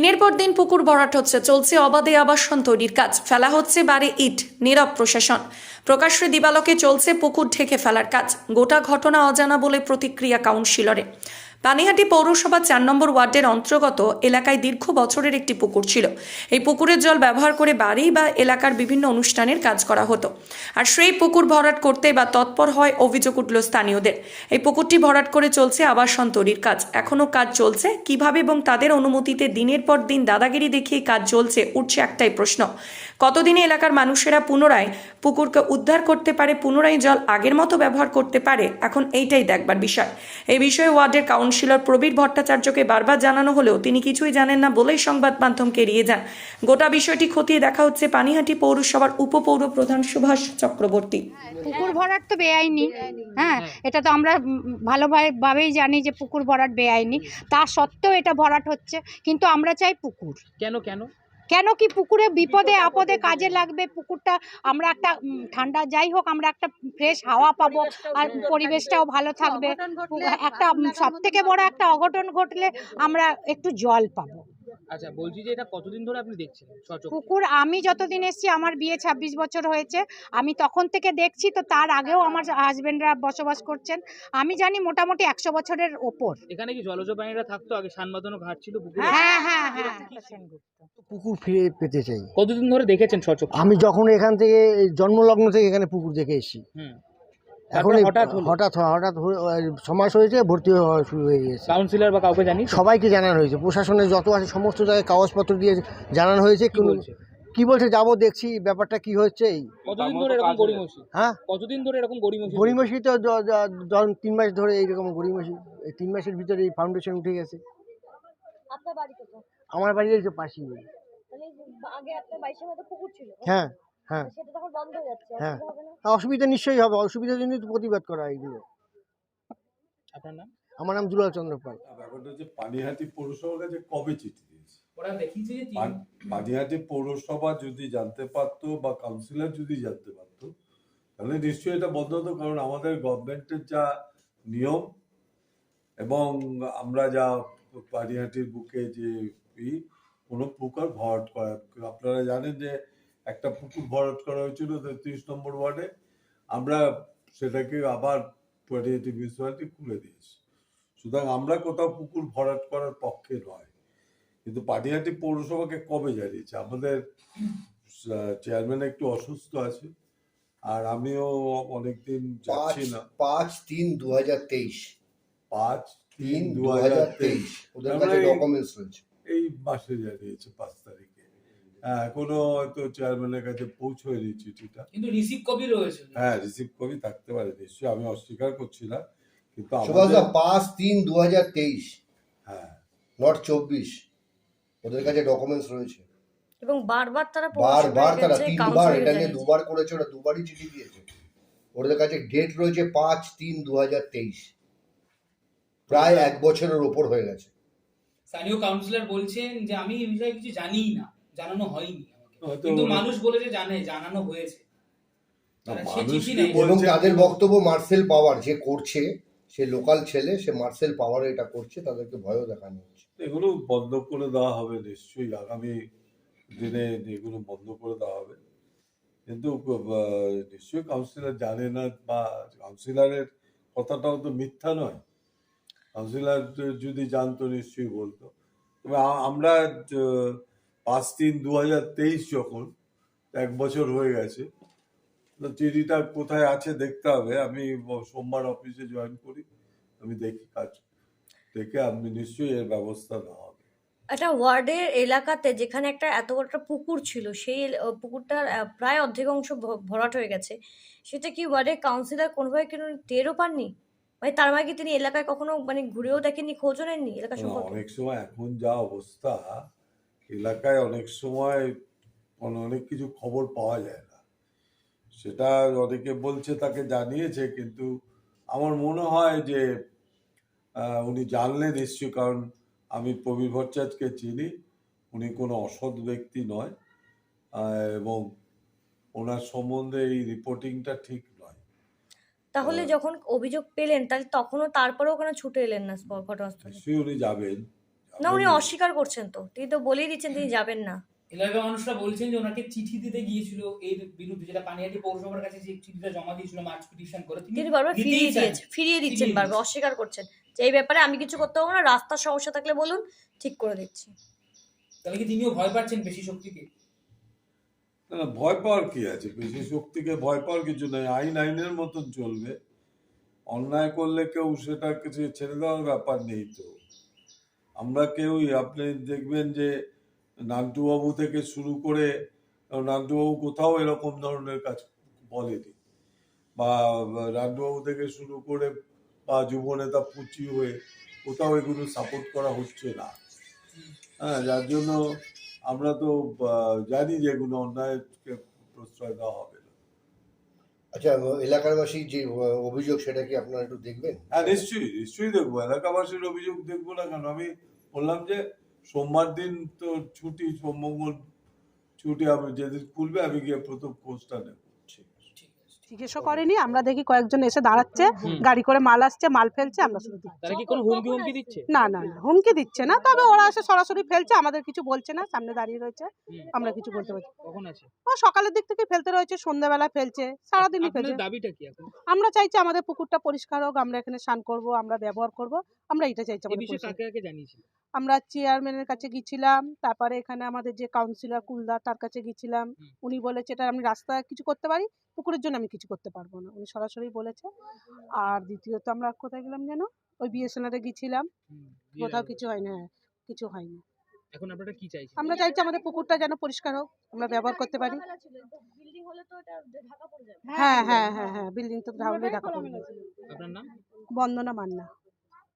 দিনের পর দিন পুকুর ভরাট হচ্ছে, চলছে অবাধে আবাসন তৈরির কাজ, ফেলা হচ্ছে বারে ইট, নীরব প্রশাসন। প্রকাশ্যে দিবালকে চলছে পুকুর ঢেকে ফেলার কাজ, গোটা ঘটনা অজানা বলে প্রতিক্রিয়া কাউন্সিলরে। পানিহাটি পৌরসভা চার নম্বর ওয়ার্ডের অন্তর্গত এলাকায় দীর্ঘ বছরের একটি পুকুর ছিল। এই পুকুরের জল ব্যবহার করে বাড়ি বা এলাকার বিভিন্ন অনুষ্ঠানের কাজ করা হতো। আর সেই পুকুর ভরাট করতে বা তৎপর হয় অভিযোগ উঠল স্থানীয়দের। এই পুকুরটি ভরাট করে চলছে আবাসন তৈরির কাজ। এখনও কাজ চলছে। কীভাবে এবং তাদের অনুমতিতে দিনের পর দিন দাদাগিরি দেখিয়ে কাজ চলছে, উঠছে একটাই প্রশ্ন। কতদিনে এলাকার মানুষেরা পুনরায় পুকুরকে উদ্ধার করতে পারে পুনরায় জল আগের মতো ব্যবহার করতে পারে? এখন এইটাই দেখবার বিষয়। এই বিষয়ে ওয়ার্ডের কাউন্সিলর প্রবীর ভট্টাচার্যকে বারবার জানানো হলেও তিনি কিছুই জানেন না বলেই সংবাদ মাধ্যমকে এড়িয়ে যান। গোটা বিষয়টি খতিয়ে দেখা হচ্ছে পানিহাটি পৌরসভার উপপৌর প্রধান সুভাষ চক্রবর্তী। পুকুর ভরাট তো বেআইনি। হ্যাঁ এটা তো আমরা ভালোভাবেই জানি যে পুকুর ভরাট বেআইনি। তা সত্ত্বেও এটা ভরাট হচ্ছে কিন্তু আমরা চাই পুকুর। কেন কেন? কেন কি পুকুরে বিপদে আপদে কাজে লাগবে? পুকুরটা আমরা একটা ঠান্ডা যাই হোক আমরা একটা ফ্রেশ হাওয়া পাবো আর পরিবেশটাও ভালো থাকবে। একটা সব থেকে বড় একটা অঘটন ঘটলে আমরা একটু জল পাবো। আচ্ছা বলছি যে এটা কতদিন ধরে আপনি দেখছেন? সচক পুকুর আমি যতদিন এসেছি আমার বিয়ে ২৬ বছর হয়েছে। আমি তখন থেকে দেখছি তো তার আগেও আমার হাজবেন্ডরা বসবাস করছেন। আমি জানি মোটামুটি একশো বছরের ওপর। এখানে কি জলজ প্রাণীরা থাকতো? আগে সানবাঁধানো ঘাট ছিল হ্যাঁ হ্যাঁ হ্যাঁ সেনগুপ্ত। পুকুর ফিরে পেতে চাই। কতদিন ধরে দেখেছেন সচক আমি যখন এখান থেকে জন্মলগ্ন থেকে এখানে পুকুর দেখে এসেছি। হুম। এখন এই হঠাৎ হঠাৎ হঠাৎ হয়ে- সমাস হয়েছে ভর্তি হওয়া শুরু হয়ে গেছে কাউন্সিলর বা কাউকে জানি সবাইকে জানানো হয়েছে। প্রশাসনের যত আছে সমস্ত জায়গায় কাগজপত্র দিয়ে জানানো হয়েছে। কি বলছে? কি বলছে যাব দেখছি ব্যাপারটা কি হচ্ছে। এই কতদিন ধরে এরকম গড়িমসি? হ্যাঁ? কতদিন ধরে এরকম গড়িমসি? তো তিন মাস ধরে এইরকম এই তিন মাসের ভিতরে এই ফাউন্ডেশন উঠে গেছে। আমার বাড়ি এই তো পাশেই। আগে আপনার বাইশের মধ্যে পুকুর ছিল। হ্যাঁ। হ্যাঁ। সেটা তখন বন্ধ হয়ে যাচ্ছে হ্যাঁ। অসুবিধা হ্যাঁ, অসুবিধা নিশ্চয়ই হবে অসুবিধার জন্যই তো প্রতিবাদ করা এইগুলো আপনার নাম? আমার নাম দুলাল চন্দ্র পাল। ব্যাপারটা হচ্ছে পানিহাটি পৌরসভার কাছে কবে চিঠি দিয়েছে? ওরা দেখিয়েছে যে পানিহাটি পৌরসভা যদি জানতে পারতো বা কাউন্সিলর যদি জানতে পারতো তাহলে নিশ্চয়ই এটা বন্ধ হতো কারণ আমাদের গভর্নমেন্টের যা নিয়ম এবং আমরা যা পানিহাটির বুকে যে কোনো পুকুর ভরাট করা আপনারা জানেন যে একটা পুকুর ভরাট করা হয়েছিল তেত্রিশ নম্বর ওয়ার্ডে। আমরা সেটাকে আবার পানিহাটি মিউনিসিপ্যালিটি খুলে দিয়েছি। সুতরাং আমরা কোথাও পুকুর ভরাট করার পক্ষে নয়। কিন্তু পানিহাটি পৌরসভাকে কবে জানিয়েছে? আমাদের চেয়ারম্যান একটু অসুস্থ আছে আর আমিও অনেকদিন যাচ্ছি না। পাঁচ তিন দু হাজার তেইশ। পাঁচ তিন দু হাজার তেইশ। ওদের কাছে ডকুমেন্টস রয়েছে। এই মাসে জানিয়েছে পাঁচ তারিখে। কোনো হয়তো চেয়ারম্যানের কাছে পৌঁছয়নি চিঠিটা। কিন্তু রিসিভ কপি রয়েছে। হ্যাঁ রিসিভ কবি থাকতে পারে নিশ্চয়ই আমি অস্বীকার করছি না কিন্তু আমাদের পাঁচ তিন দু হাজার তেইশ হ্যাঁ। নট চব্বিশ ওদের কাছে ডকুমেন্টস রয়েছে। এবং বারবার তারা বারবার তারা তিনবার এটা নিয়ে দুবার করেছে ওরা দুবারই চিঠি দিয়েছে। ওদের কাছে ডেট রয়েছে পাঁচ তিন দু হাজার তেইশ প্রায় এক বছরের ওপর হয়ে গেছে। স্থানীয় কাউন্সিলর বলছেন যে আমি এই বিষয়ে কিছু জানিই না। জানানো হয়নি কিন্তু মানুষ বলে যে জানে জানানো হয়েছে। এবং তাদের বক্তব্য মার্সেল পাওয়ার যে করছে সে লোকাল ছেলে সে মার্সেল পাওয়ারে এটা করছে তাদেরকে ভয়ও দেখানো হচ্ছে। এগুলো বন্ধ করে দেওয়া হবে নিশ্চয়ই আগামী দিনে এগুলো বন্ধ করে দেওয়া হবে। কিন্তু নিশ্চয়ই কাউন্সিলর জানে না বা কাউন্সিলরের কথাটাও তো মিথ্যা নয়। কাউন্সিলর যদি জানতো নিশ্চয়ই বলতো। তবে আমরা পাঁচ তিন দু হাজার তেইশ যখন এক বছর হয়ে গেছে তো চিঠিটা কোথায় আছে দেখতে হবে। আমি সোমবার অফিসে জয়েন করি আমি দেখি কাজ দেখে আমি নিশ্চয়ই এর ব্যবস্থা নেওয়া হবে। একটা ওয়ার্ডের এলাকাতে যেখানে একটা এত বড় একটা পুকুর ছিল সেই পুকুরটার প্রায় অর্ধেক অংশ ভরাট হয়ে গেছে। সেটা কি ওয়ার্ডের কাউন্সিলর কোনোভাবে কোনো টেরও পাননি? মানে তার মানে তিনি এলাকায় কখনো মানে ঘুরেও দেখেননি খোঁজও নেননি এলাকা সম্পর্কে? অনেক সময় এখন যা অবস্থা এলাকায় অনেক সময় অন- অনেক কিছু খবর পাওয়া যায় না। সেটা অনেকে বলছে তাকে জানিয়েছে কিন্তু আমার মনে হয় যে উনি জানলেন নিশ্চয়ই কারণ আমি প্রবীর ভট্টাচার্যকে চিনি। উনি কোনো অসৎ ব্যক্তি নয় এবং ওনার সম্বন্ধে এই রিপোর্টিংটা ঠিক নয়। তাহলে যখন অভিযোগ পেলেন তাহলে তখনও তারপরেও ওখানে ছুটে এলেন না ঘটনাস্থলে? উনি যাবেন। না উনি অস্বীকার করছেন তো। তিনি তো বলেই দিচ্ছেন তিনি যাবেন না। এলাকার মানুষরা বলছেন যে ওনাকে চিঠি দিতে গিয়েছিল এর বিরুদ্ধে যেটা পানিহাটি পৌরসভার কাছে যে চিঠিটা জমা দিয়েছিল মার্চ পিটিশন করে। তিনি বারবার ফিরিয়ে চান। দিয়েছে ফিরিয়ে দিচ্ছেন বারবার অস্বীকার করছেন। যে এই ব্যাপারে আমি কিছু করতে পারব না রাস্তার সমস্যা থাকলে বলুন ঠিক করে দিচ্ছি। তাহলে কি তিনিও ভয় পাচ্ছেন বেশি শক্তিকে? না না, ভয় পাওয়ার কি আছে? বেশি শক্তিকে ভয় পাওয়ার কিছু নেই আইন আইনের মতন চলবে। অন্যায় করলে কেউ সেটা কিছু ছেড়ে দেওয়ার ব্যাপার নেই তো। আমরা কেউই, আপনি দেখবেন যে নান্টুবাবু থেকে শুরু করে, নান্টুবাবু কোথাও এরকম ধরনের কাজ বলেনি। বা নান্টুবাবু থেকে শুরু করে, বা যুব নেতা পুচি হয়ে কোথাও এগুলো সাপোর্ট করা হচ্ছে না। হ্যাঁ যার জন্য আমরা তো জানি যে এগুলো অন্যায়কে প্রশ্রয় দেওয়া হবে। আচ্ছা এলাকাবাসী যে অভিযোগ সেটা কি আপনারা একটু দেখবেন? হ্যাঁ নিশ্চয়ই নিশ্চয়ই দেখব। এলাকাবাসীর অভিযোগ দেখব না কেন? আমি বললাম যে সোমবার দিন তো ছুটি সোম মঙ্গল ছুটি আমি যেদিন খুলবে আমি গিয়ে প্রথম কোর্সটা নেব। ঠিক। জিজ্ঞেসও করেনি। আমরা দেখি কয়েকজন এসে দাঁড়াচ্ছে গাড়ি করে মাল আসছে মাল ফেলছে আমরা শুধু তারা কি কোনো হুমকি হুমকি দিচ্ছে? না না না হুমকি দিচ্ছে না তবে ওরা এসে সরাসরি ফেলছে আমাদের কিছু বলছে না সামনে দাঁড়িয়ে রয়েছে আমরা কিছু বলতে পারছি কখন আছে? ও সকালের দিক থেকে ফেলতে রয়েছে সন্ধ্যাবেলা ফেলছে সারাদিনই ফেলছে। দাবিটা কি আমরা চাইছি আমাদের পুকুরটা পরিষ্কার হোক আমরা এখানে স্নান করব আমরা ব্যবহার করব আমরা এটা চাইছি আমরা চেয়ারম্যানের কাছে গিয়েছিলাম তারপরে এখানে আমাদের যে কাউন্সিলর কুলদা তার কাছে গিয়েছিলাম। উনি বলেছে এটা আমি রাস্তায় কিছু করতে পারি পুকুরের জন্য আমি কিছু করতে পারব না। উনি সরাসরি বলেছে। আর দ্বিতীয়ত আমরা কোথায় গেলাম যেন? ওই বিএসএনআরে গিয়েছিলাম। কোথাও। কিছু হয়নি হ্যাঁ কিছু হয়নি। এখন আপনারা কি চাইছেন? আমরা চাইছি আমাদের পুকুরটা যেন পরিষ্কার হোক আমরা ব্যবহার করতে পারি। বিল্ডিং হলে তো এটা ঢাকা পড়ে যাবে। হ্যাঁ হ্যাঁ হ্যাঁ হ্যাঁ। বিল্ডিং তো ঢাকলে ঢাকা পড়বে। আপনার নাম? বন্দনা মান্না।